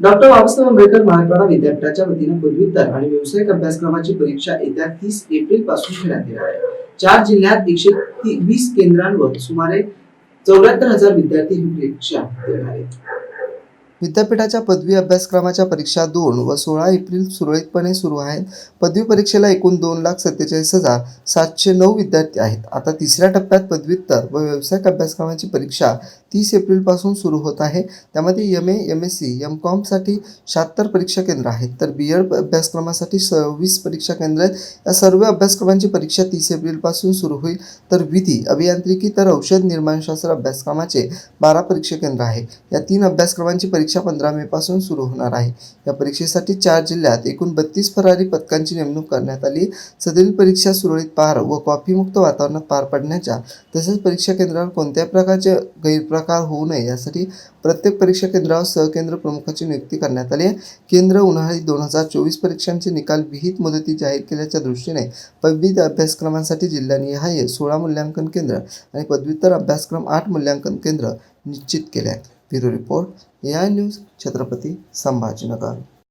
Doctor Babasaheb Ambedkar Marathwada विद्यापीठाच्या वतीने पदव्युत्तर आणि व्यावसायिक अभ्यासक्रमाची परीक्षा येत्या तीस एप्रिलपासून घेण्यात येणार आहे. चार जिल्ह्यात एकशे ती- वीस केंद्रांवर सुमारे चौऱ्याहत्तर हजार विद्यार्थी ही परीक्षा देणार आहेत. विद्यापीठाच्या पदवी अभ्यासक्रमाच्या परीक्षा दोन व सोळा एप्रिल सुरळीतपणे सुरू आहेत. पदवी परीक्षेला एकूण दोन लाख सत्तेचाळीस हजार सातशे नऊ विद्यार्थी आहेत. आता तिसऱ्या टप्प्यात पदव्युत्तर व व्यावसायिक अभ्यासक्रमाची परीक्षा तीस एप्रिलपासून सुरू होत आहे. त्यामध्ये M A M S C M कॉमसाठी शहात्तर परीक्षा केंद्र आहेत. तर बी एड अभ्यासक्रमासाठी सव्वीस परीक्षा केंद्र आहेत. या सर्व अभ्यासक्रमांची परीक्षा तीस एप्रिलपासून सुरू होईल. तर विधी अभियांत्रिकी तर औषध निर्माणशास्त्र अभ्यासक्रमाचे बारा परीक्षा केंद्र आहे या तीन अभ्यासक्रमांची परीक्षा परीक्षा पंधरा मे पासून सुरू होणार आहे. या परीक्षेसाठी चार जिल्ह्यात एकूण बत्तीस फरारी पथकांची नेमणूक करण्यात आली. सदरील परीक्षा सुरळीत पार व कॉफीमुक्त वातावरणात पार पडण्याच्या तसेच परीक्षा केंद्रावर कोणत्याही प्रकारचे गैरप्रकार होऊ नये यासाठी प्रत्येक परीक्षा केंद्रावर सहकेंद्र प्रमुखाची नियुक्ती करण्यात आली आहे. केंद्र उन्हाळी दोन हजार चोवीस परीक्षांचे निकाल विहित मुदती जाहीर केल्याच्या दृष्टीने पदवी अभ्यासक्रमांसाठी जिल्हानिहाय सोळा मूल्यांकन केंद्र आणि पदव्युत्तर अभ्यासक्रम आठ मूल्यांकन केंद्र निश्चित केले आहेत. ब्युरो रिपोर्ट या न्यूज छत्रपती संभाजीनगर।